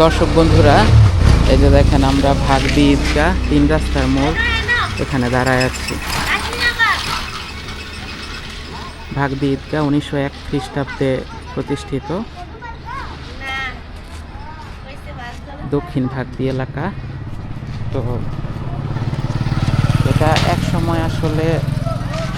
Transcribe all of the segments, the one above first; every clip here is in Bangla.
দর্শক বন্ধুরা, এই যে দেখেন আমরা ভাগদি ঈদগাহ, তিন রাস্তার মোড় এখানে দাঁড়ায় আছি। ভাগদি ঈদগা উনিশশো এক খ্রিস্টাব্দে প্রতিষ্ঠিত। দক্ষিণ ভাগদি এলাকা। তো এটা এক সময় আসলে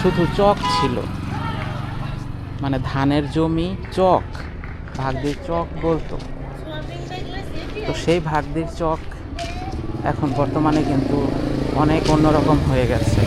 শুধু চক ছিল। মানে ধানের জমি চক ভাগদির চক বলতো। তো সেই ভাগদির চক এখন বর্তমানে কিন্তু অনেক অন্যরকম হয়ে গেছে।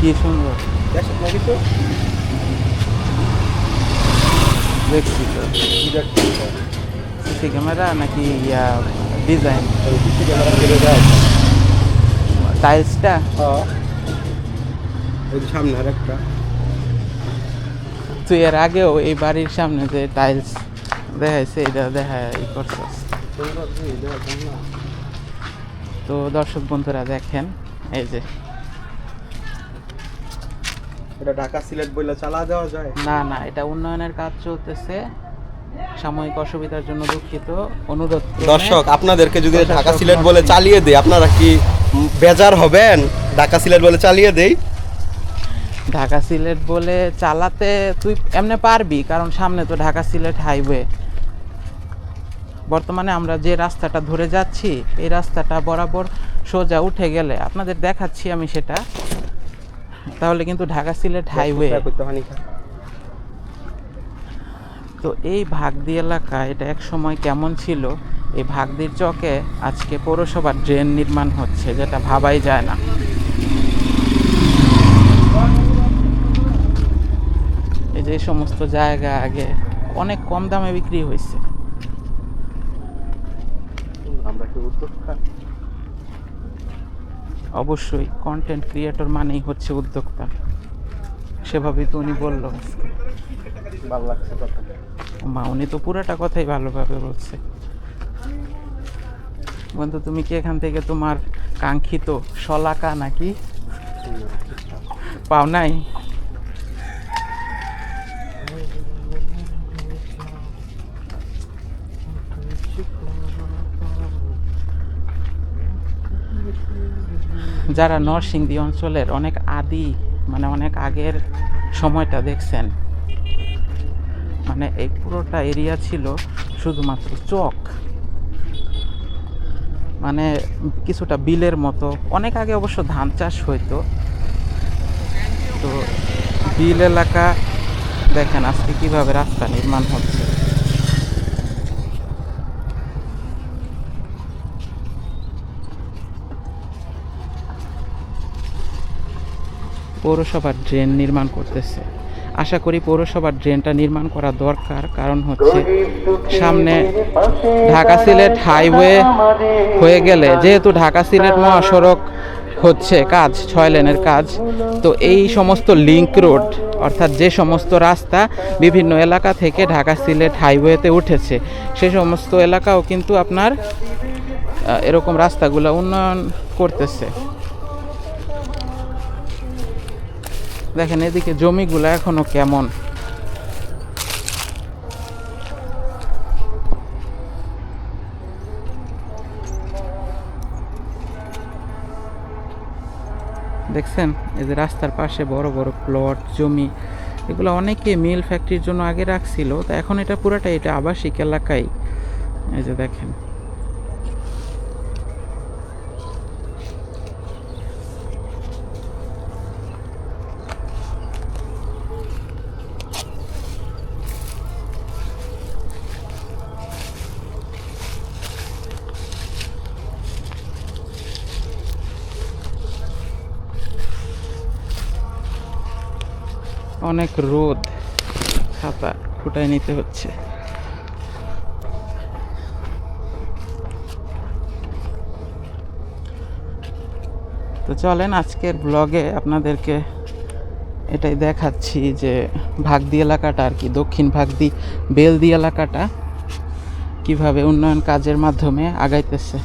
কি সুন্দর? দেখছি তো। সিসি ক্যামেরা নাকি ইয়া ডিজাইন টাইলসটা সামনে আর একটা তুই এর আগেও এই বাড়ির সামনে যে টাইলস দেখাইছে এটা দেখা ই করছস তো দর্শক বন্ধুরা দেখেন এই যে। এটা ঢাকা সিলেট বইলা চালা দেওয়া যায়? না না এটা উন্নয়নের কাজ চলতেছে। সাময়িক অসুবিধার জন্য দুঃখিত। অনুরোধ দর্শক আপনাদেরকে যদি ঢাকা সিলেট বলে চালিয়ে দেই আপনারা কি বেজার হবেন? ঢাকা সিলেট বলে চালিয়ে দেই? ঢাকা সিলেট বলে চালাতে তুই এমনি পারবি কারণ সামনে তো ঢাকা সিলেট হাইওয়ে। বর্তমানে আমরা যে রাস্তাটা ধরে যাচ্ছি এই রাস্তাটা বরাবর সোজা উঠে গেলে আপনাদের দেখাচ্ছি আমি সেটা। তাহলে কিন্তু ঢাকা সিলেট হাইওয়ে। তো এই ভাগদি এলাকা এটা এক সময় কেমন ছিল? এই ভাগদির চকে আজকে পৌরসভার ড্রেন নির্মাণ হচ্ছে যেটা ভাবাই যায় না। এই যে সমস্ত জায়গা আগে অনেক কম দামে বিক্রি হয়েছে। উদ্যোক্তা? অবশ্যই কন্টেন্ট ক্রিয়েটর মানেই হচ্ছে উদ্যোক্তা। সেভাবেই তো উনি বলল ভালো লাগছে মা, উনি তো পুরোটা কথাই ভালোভাবে বলছে। বন্ধু, তুমি কি এখান থেকে তোমার কাঙ্ক্ষিত শলাকা নাকি পাও নাই? যারা নরসিংদী অঞ্চলের অনেক আদি মানে অনেক আগের সময়টা দেখছেন মানে এই পুরোটা এরিয়া ছিল শুধুমাত্র চক। মানে কিছুটা বিলের মতো। অনেক আগে অবশ্য ধান চাষ হইতো। তো বিল এলাকা দেখেন আজকে কীভাবে রাস্তা নির্মাণ হচ্ছে। পৌরসভার ড্রেন নির্মাণ করতেছে। আশা করি পৌরসভার ড্রেনটা নির্মাণ করা দরকার। কারণ হচ্ছে সামনে ঢাকা সিলেট হাইওয়ে হয়ে গেলে যেহেতু ঢাকা সিলেট মহাসড়ক হচ্ছে কাজ, ছয় লেনের কাজ, তো এই সমস্ত লিংক রোড অর্থাৎ যে সমস্ত রাস্তা বিভিন্ন এলাকা থেকে ঢাকা সিলেট হাইওয়েতে উঠেছে, সে সমস্ত এলাকাও কিন্তু আপনার এরকম রাস্তাগুলো উন্নয়ন করতেছে। দেখেন, এদিকে জমিগুলো এখনও কেমন? দেখছেন, এই যে রাস্তার পাশে বড় বড় প্লট, জমি, এগুলো অনেকে মিল ফ্যাক্টরির জন্য আগে রাখছিল, তো এখন এটা পুরোটাই এটা আবাসিক এলাকায় এই যে দেখেন। অনেক রোদ। ছাতা ফুটায় নিতে হচ্ছে। তো চলেন আজকের ব্লগে আপনাদেরকে এটাই দেখাচ্ছি যে ভাগদি এলাকাটা আর কি, দক্ষিণ ভাগদি বেলদি এলাকাটা কীভাবে উন্নয়ন কাজের মাধ্যমে আগাইতেছে।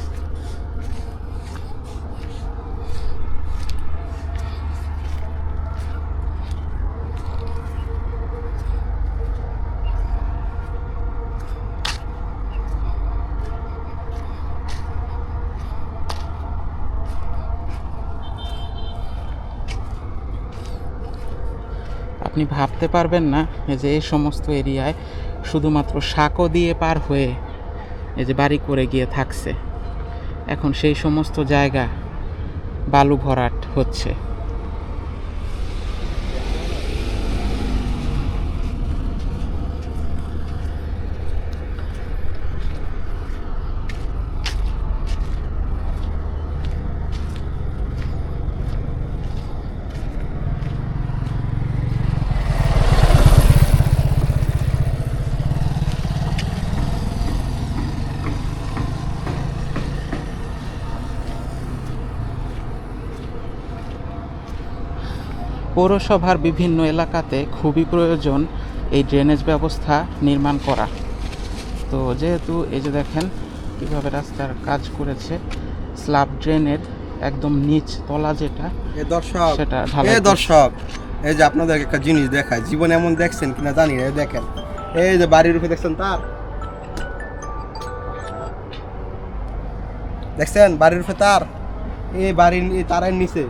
আপনি ভাবতে পারবেন না যে এই সমস্ত এরিয়ায় শুধুমাত্র সাঁকো দিয়ে পার হয়ে এই যে বাড়ি করে গিয়ে থাকছে। এখন সেই সমস্ত জায়গা বালু ভরাট হচ্ছে। পৌরসভার বিভিন্ন এলাকাতে খুবই প্রয়োজন এই ড্রেনেজ ব্যবস্থা নির্মাণ করা। তো যেহেতু এই যে দেখেন কীভাবে রাস্তার কাজ করেছে স্ল্যাব ড্রেনের একদম নিচ তলা যেটা দর্শক সেটা দর্শক এই যে আপনাদের একটা জিনিস দেখায় জীবন এমন দেখছেন কিনা জানি না দেখেন। এই যে বাড়ির উপরে দেখছেন তার? দেখছেন বাড়ির উপরে তার? এই বাড়ির তারের নিচে।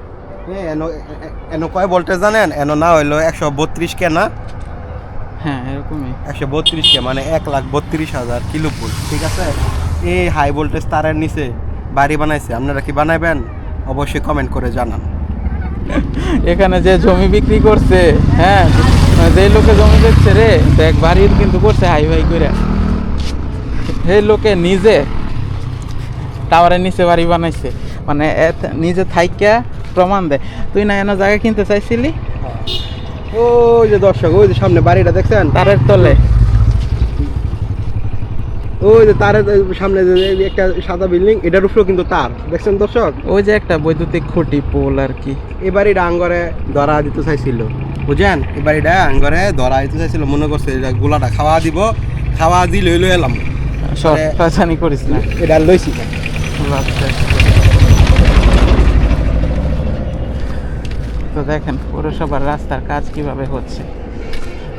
এনো এ- এ- এনো কয় ভোল্টেজ জানেন? এনো না হইল একশো বত্রিশ কে না? হ্যাঁ এরকমই। একশো বত্রিশ কে মানে এক লাখ বত্রিশ হাজার কিলো ভোল্ট ঠিক আছে? এই হাই ভোল্টেজ তারের নিচে বাড়ি বানাইছে আপনারা কি বানাইবেন? অবশ্যই কমেন্ট করে জানান। এখানে যে জমি বিক্রি করছে হ্যাঁ যে লোকে জমি বেচছে রে দেখ বাড়ির কিন্তু করছে হাই ফাই করে সেই লোকে নিজে টাওয়ারের নিচে বাড়ি বানাইছে মানে নিজে থাইকা প্রমাণ দেয় তুই না এনে জায়গা কিনতে চাইছিলি? ওই যে দর্শক ওই যে সামনে বাড়িটা দেখছেন? তারের তলে। ওই যে তারের সামনে যে একটা সাদা বিল্ডিং এটার উপরেও কিন্তু তার। দেখছেন দর্শক? ওই যে একটা বৈদ্যুতিক খুঁটি পোল আর কি। এই বাড়িটা আঙ্গরে ধরা দিতে চাইছিল। বুঝেন? এই বাড়িটা আঙ্গরে ধরা দিতে চাইছিল। মনে করছে যে গোলাটা খাওয়া দিব খাওয়া দি লই লই এলাম। সব করিস না। এটা লইছি। না। তো দেখেন পৌরসভার রাস্তার কাজ কীভাবে হচ্ছে।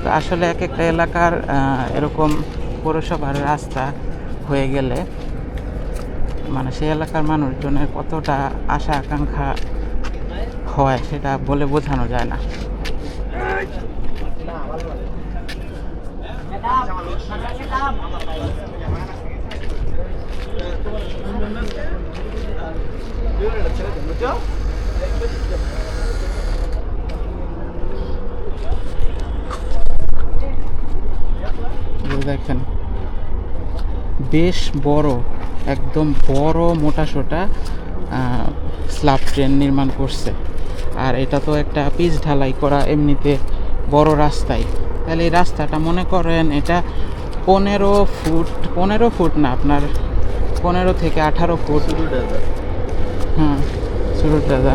তো আসলে এক একটা এলাকার এরকম পৌরসভার রাস্তা হয়ে গেলে মানে সেই এলাকার মানুষজনের কতটা আশা আকাঙ্ক্ষা হয় সেটা বলে বোঝানো যায় না। এই দেখেন। বেশ বড় একদম বড় মোটা সোটা স্ল্যাব ট্রেন নির্মাণ করছে। আর এটা তো একটা পিচ ঢালাই করা এমনিতে বড় রাস্তায় তাহলে এই রাস্তাটা মনে করেন এটা পনেরো ফুট পনেরো ফুট না আপনার পনেরো থেকে আঠারো ফুট। হ্যাঁ শুরুর দাদা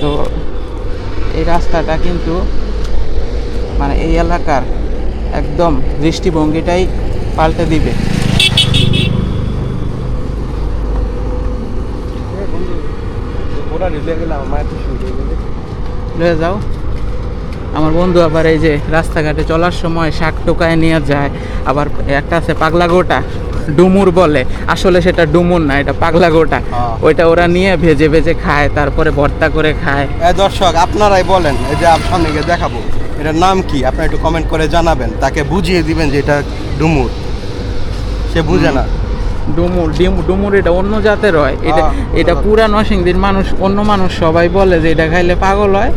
তো এই রাস্তাটা কিন্তু মানে এই এলাকার একদম দৃষ্টিভঙ্গিটাই পাল্টে দিবে। লয়ে যাও। আমার বন্ধু আবার এই যে রাস্তাঘাটে চলার সময় শাক টোকায় নিয়ে যায় আবার একটা আছে পাগলা গোটা ডুমুর বলে। আসলে সেটা ডুমুর না এটা পাগলা গোটা। হ্যাঁ। ওইটা ওরা নিয়ে ভেজে ভেজে খায় তারপরে ভর্তা করে খায়। দর্শক আপনারাই বলেন এই যে সামনে গিয়ে দেখাবো। এটার নাম কি? আপনারা একটু কমেন্ট করে জানাবেন। তাকে বুঝিয়ে দিবেন যে এটা ডুমুর। সে বুঝে না। ডুমুর ডিম- ডুমুর এটা অন্য জাতের হয়। এটা এটা অন্য পুরা নরসিংদীর মানুষ অন্য মানুষ সবাই বলে যে এটা খাইলে পাগল হয়।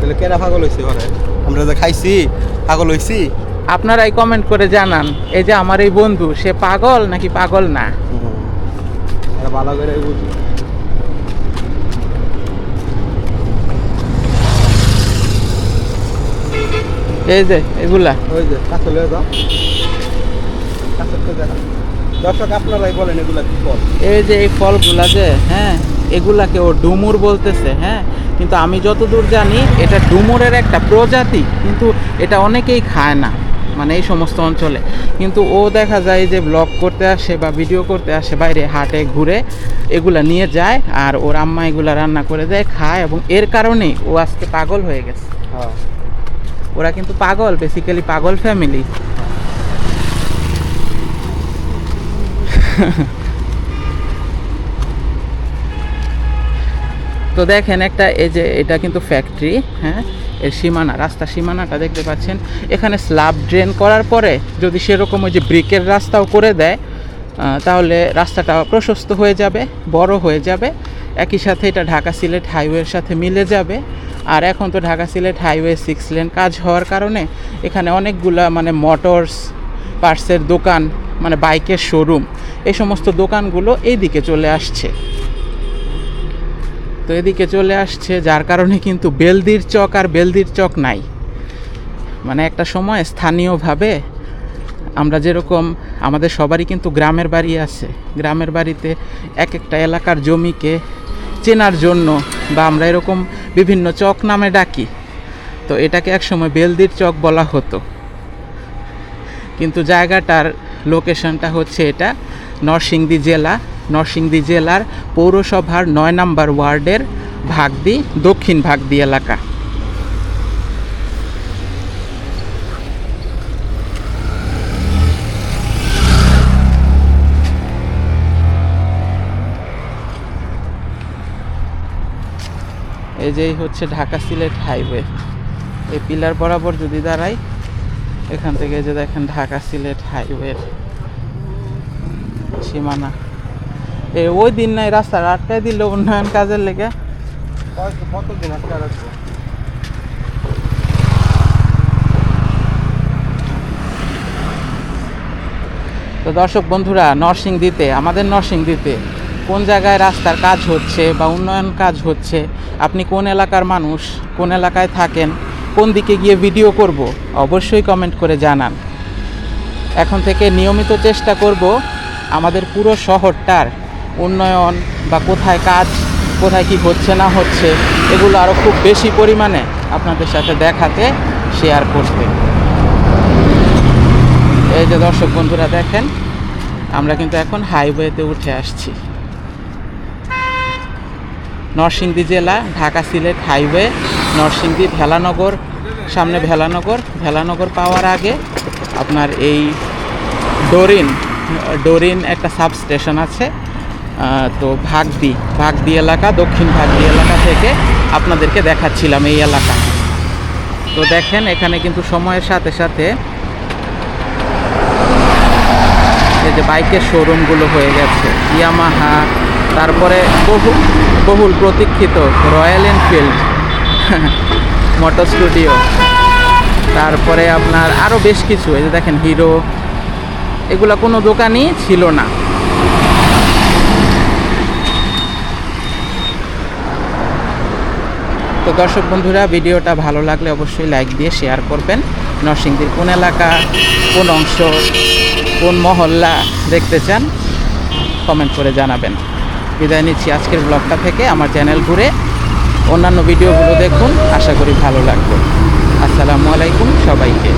তাহলে কেনা পাগল হয়েছে ঘরে? আমরা যে খাইছি পাগল হয়েছি আপনারাই কমেন্ট করে জানান এই যে আমার এই বন্ধু সে পাগল নাকি পাগল না? এটা ভালো করে বুঝি। এই যে এগুলা। ওই যে কাছে লয়ে যাও। কাছে তো দেখা দর্শক আপনারাই বলেন এগুলা কি ফল? এই যে এই ফলগুলা যে হ্যাঁ এগুলাকে ও ডুমুর বলতেছে হ্যাঁ। কিন্তু আমি যতদূর জানি এটা ডুমুরের একটা প্রজাতি কিন্তু এটা অনেকেই খায় না মানে এই সমস্ত অঞ্চলে। কিন্তু ও দেখা যায় যে ব্লগ করতে আসে বা ভিডিও করতে আসে বাইরে হাটে ঘুরে এগুলা নিয়ে যায় আর ওর আম্মা এগুলা রান্না করে দেয় খায় এবং এর কারণেই ও আজকে পাগল হয়ে গেছে। হ্যাঁ। ওরা কিন্তু পাগল বেসিক্যালি পাগল ফ্যামিলি তো দেখেন একটা, এই যে এটা কিন্তু ফ্যাক্টরি হ্যাঁ? এর সীমানা, রাস্তা সীমানাটা দেখতে পাচ্ছেন। এখানে স্ল্যাব ড্রেন করার পরে যদি সেরকম ওই যে ব্রিকের রাস্তাও করে দেয় তাহলে রাস্তাটা প্রশস্ত হয়ে যাবে, বড় হয়ে যাবে। একই সাথে এটা ঢাকা সিলেট হাইওয়ের সাথে মিলে যাবে। আর এখন তো Dhaka Sylhet highway six lane কাজ হওয়ার কারণে এখানে অনেকগুলা মানে মোটরস, পার্টসের দোকান মানে বাইকের শোরুম, এই সমস্ত দোকানগুলো এইদিকে চলে আসছে। তো এদিকে চলে আসছে, যার কারণে কিন্তু বেলদির চক আর বেলদির চক নাই। মানে একটা সময় স্থানীয়ভাবে আমরা যেরকম, আমাদের সবারই কিন্তু গ্রামের বাড়ি আছে। গ্রামের বাড়িতে এক একটা এলাকার জমিকে চেনার জন্য বা আমরা এরকম বিভিন্ন চক নামে ডাকি, তো এটাকে একসময় বেলদির চক বলা হতো। কিন্তু জায়গাটার লোকেশনটা হচ্ছে এটা নরসিংদী জেলা। নরসিংদী জেলার পৌরসভার নয় নম্বর ওয়ার্ডের ভাগদি, দক্ষিণ ভাগদি এলাকা। এই যেই হচ্ছে ঢাকা সিলেট হাইওয়ে। এই পিলার বরাবর যদি দাঁড়াই, এখান থেকে যে দেখেন ঢাকা সিলেট হাইওয়ের সীমানা। এ, ওই দিন নাই, রাস্তার আটকায় দিল উন্নয়ন কাজের লেগে। তো দর্শক বন্ধুরা, নরসিংদীতে, আমাদের নরসিংদীতে কোন জায়গায় রাস্তার কাজ হচ্ছে বা উন্নয়ন কাজ হচ্ছে আপনি কোন এলাকার মানুষ, কোন এলাকায় থাকেন, কোন দিকে গিয়ে ভিডিও করব, অবশ্যই কমেন্ট করে জানান। এখন থেকে নিয়মিত চেষ্টা করব আমাদের পুরো শহরটার উন্নয়ন বা কোথায় কাজ, কোথায় কি হচ্ছে না হচ্ছে, এগুলো আরও খুব বেশি পরিমাণে আপনাদের সাথে দেখাতে শেয়ার করতে। এই যে দর্শক বন্ধুরা দেখেন, আমরা কিন্তু এখন হাইওয়েতে উঠে আসছি। নরসিংদী জেলা, ঢাকা সিলেট হাইওয়ে, নরসিংদী ভেলানগর, সামনে ভেলানগর। ভেলানগর পাওয়ার আগে আপনার এই ডোরিন ডোরিন একটা সাব স্টেশন আছে তো ভাগদি ভাগদি এলাকা, দক্ষিণ ভাগদি এলাকা থেকে আপনাদেরকে দেখাচ্ছিলাম এই এলাকা। তো দেখেন, এখানে কিন্তু সময়ের সাথে সাথে এই যে বাইকের শোরুমগুলো হয়ে গেছে। ইয়ামাহা তারপরে বহু, বহুল প্রতীক্ষিত রয়্যাল এনফিল্ড মোটর স্টুডিও। তারপরে আপনার আরও বেশ কিছু, এই যে দেখেন হিরো, এগুলো কোনো দোকানই ছিল না। তো দর্শক বন্ধুরা, ভিডিওটা ভালো লাগলে অবশ্যই লাইক দিয়ে শেয়ার করবেন। নরসিংদীর কোন এলাকা, কোন অংশ, কোন মহল্লা দেখতে চান, কমেন্ট করে জানাবেন। বিদায় নিচ্ছি আজকের ব্লগটা থেকে। আমার চ্যানেল ঘুরে অন্যান্য ভিডিওগুলো দেখুন। আশা করি ভালো লাগবে। আসসালামু আলাইকুম সবাইকে।